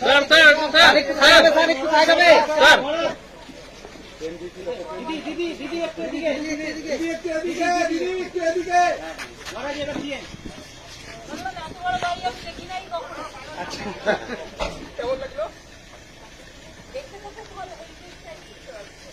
Sir sir sir sir sir একটু side হবে sir বললাম, এত বড় বাড়ি আমি দেখি নাই কখনো দেখতে খুব ভালো এই জিনিসটাই বুঝতে পারছি।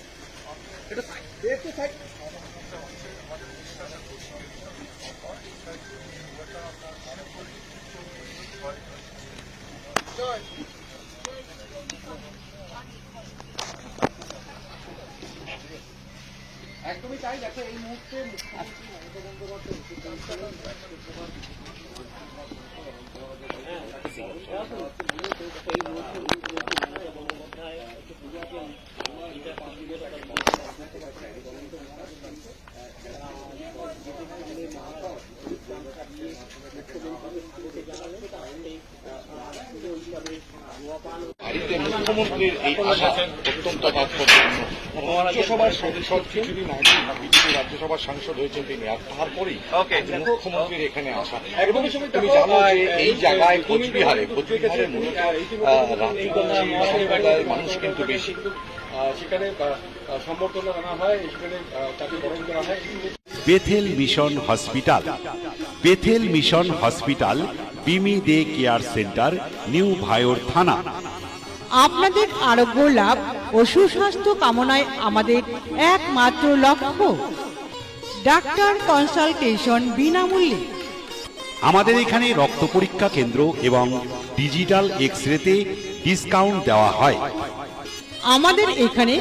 একদমই তাই দেখো মুহূর্তে মুখ্যমন্ত্রী মমতা বাড়িতে মুখ্যমন্ত্রীর এই আসা অত্যন্ত তাৎপর্যপূর্ণ। রাজ্যসভার সাংসদ কিছুদিন আগে বিজেপি রাজ্যসভার সাংসদ হয়েছেন তিনি আর তারপরেই মুখ্যমন্ত্রীর এখানে আসা। এবং তুমি জানো যে এই জায়গায় কোচবিহারে কোচবিহারে মূলত আহ, সম্প্রদায়ের মানুষ কিন্তু বেশি। সেখানে সম্বর্ধনা জানা হয় সেখানে তাকে বরণ করা হয়। Bethel mission hospital. Bethel mission hospital বিমি day care centre new ভায়োর থানা। আপনাদের আরোগ্য লাভ ও সুস্বাস্থ্য কামনায় আমাদের একমাত্র লক্ষ্য ডাক্তার কনসালটেশন বিনামূল্যে। আমাদের এখানে রক্ত পরীক্ষা কেন্দ্র এবং ডিজিটাল এক্স রেতে ডিসকাউন্ট দেওয়া হয়। আমাদের এখানে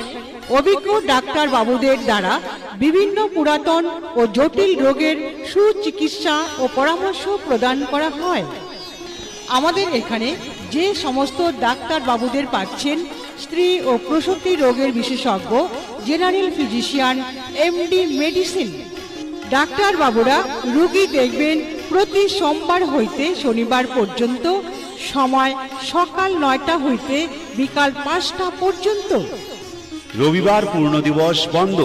অভিজ্ঞ ডাক্তার বাবুদের দ্বারা বিভিন্ন পুরাতন ও জটিল রোগের সুচিকিৎসা ও পরামর্শ প্রদান করা হয়। আমাদের এখানে যে সমস্ত ডাক্তার বাবুদের পাচ্ছেন, স্ত্রী ও প্রসূতি রোগের বিশেষজ্ঞ, general physician, MD medicine. Doctor বাবুরা রুগী দেখবেন প্রতি সোমবার হইতে শনিবার পর্যন্ত, সময় সকাল নয়টা হইতে বিকাল পাঁচটা পর্যন্ত। রবিবার পূর্ণ দিবস বন্ধ।